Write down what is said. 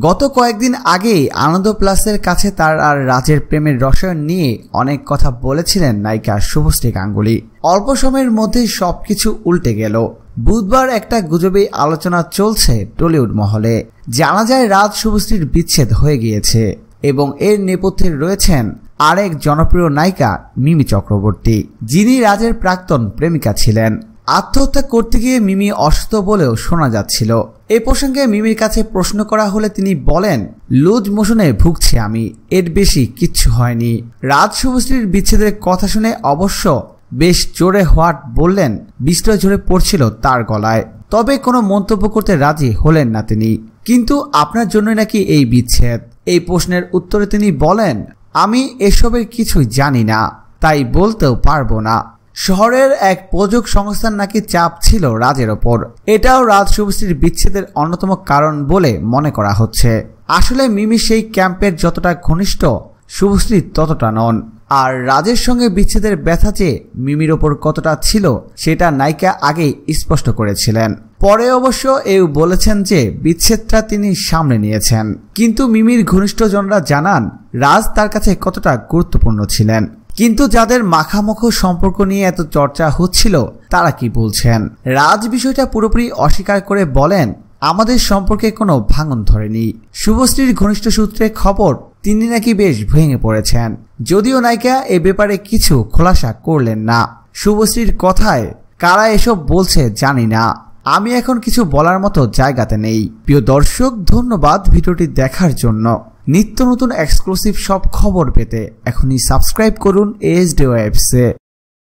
গত কয়েকদিন আগেই আনন্দ প্লাসের কাছে তার আর রাজের প্রেমের রসায়ন নিয়ে অনেক কথা বলেছিলেন নায়িকা শুভশ্রী গাঙ্গুলি। অল্প সময়ের মধ্যেই সবকিছু উল্টে গেল। বুধবার একটা গুজবে আলোচনা চলছে টলিউড মহলে। জানা যায় রাজ শুভশ্রীর বিচ্ছেদ হয়ে গিয়েছে এবং এর নেপথ্যে রয়েছেন আরেক জনপ্রিয় নায়িকা মিমি চক্রবর্তী, যিনি রাজের প্রাক্তন প্রেমিকা ছিলেন। আত্মহত্যা করতে গিয়ে মিমি অসুস্থ বলেও শোনা যাচ্ছিল। এ প্রসঙ্গে মিমির কাছে প্রশ্ন করা হলে তিনি বলেন, লুজ মোশনে ভুগছি আমি, এর বেশি কিচ্ছু হয়নি। রাজ শুভশ্রীর বিচ্ছেদের কথা শুনে অবশ্য বেশ জোরে হোয়াট বললেন বিষ্ণু জোরে পড়ছিল তার গলায়। তবে কোনো মন্তব্য করতে রাজি হলেন না তিনি। কিন্তু আপনার জন্যই নাকি এই বিচ্ছেদ? এই প্রশ্নের উত্তরে তিনি বলেন, আমি এসবের কিছুই জানি না, তাই বলতেও পারব না। শহরের এক প্রযোগ সংস্থার নাকি চাপ ছিল রাজের ওপর। এটাও রাজ শুভশ্রীর বিচ্ছেদের অন্যতম কারণ বলে মনে করা হচ্ছে। আসলে মিমি সেই ক্যাম্পের যতটা ঘনিষ্ঠ শুভশ্রী ততটা নন। আর রাজের সঙ্গে বিচ্ছেদের ব্যথা যে মিমির ওপর কতটা ছিল, সেটা নায়িকা আগেই স্পষ্ট করেছিলেন। পরে অবশ্য এও বলেছেন যে বিচ্ছেদটা তিনি সামনে নিয়েছেন। কিন্তু মিমির ঘনিষ্ঠজনরা জানান, রাজ তার কাছে কতটা গুরুত্বপূর্ণ ছিলেন। কিন্তু যাদের মাখামুখো সম্পর্ক নিয়ে এত চর্চা হচ্ছিল, তারা কি বলছেন? রাজ বিষয়টা পুরোপুরি অস্বীকার করে বলেন, আমাদের সম্পর্কে কোনো ভাঙন ধরেনি। শুভশ্রীর ঘনিষ্ঠ সূত্রে খবর, তিনি নাকি বেশ ভেঙে পড়েছেন। যদিও নায়িকা এ ব্যাপারে কিছু খোলাসা করলেন না। শুভশ্রীর কথায়, কারা এসব বলছে জানি না। আমি এখন কিছু বলার মতো জায়গাতে নেই। প্রিয় দর্শক, ধন্যবাদ ভিডিওটি দেখার জন্য। নিত্য নতুন এক্সক্লুসিভ সব খবর পেতে এখনই সাবস্ক্রাইব করুন এস ডি ওয়েবসে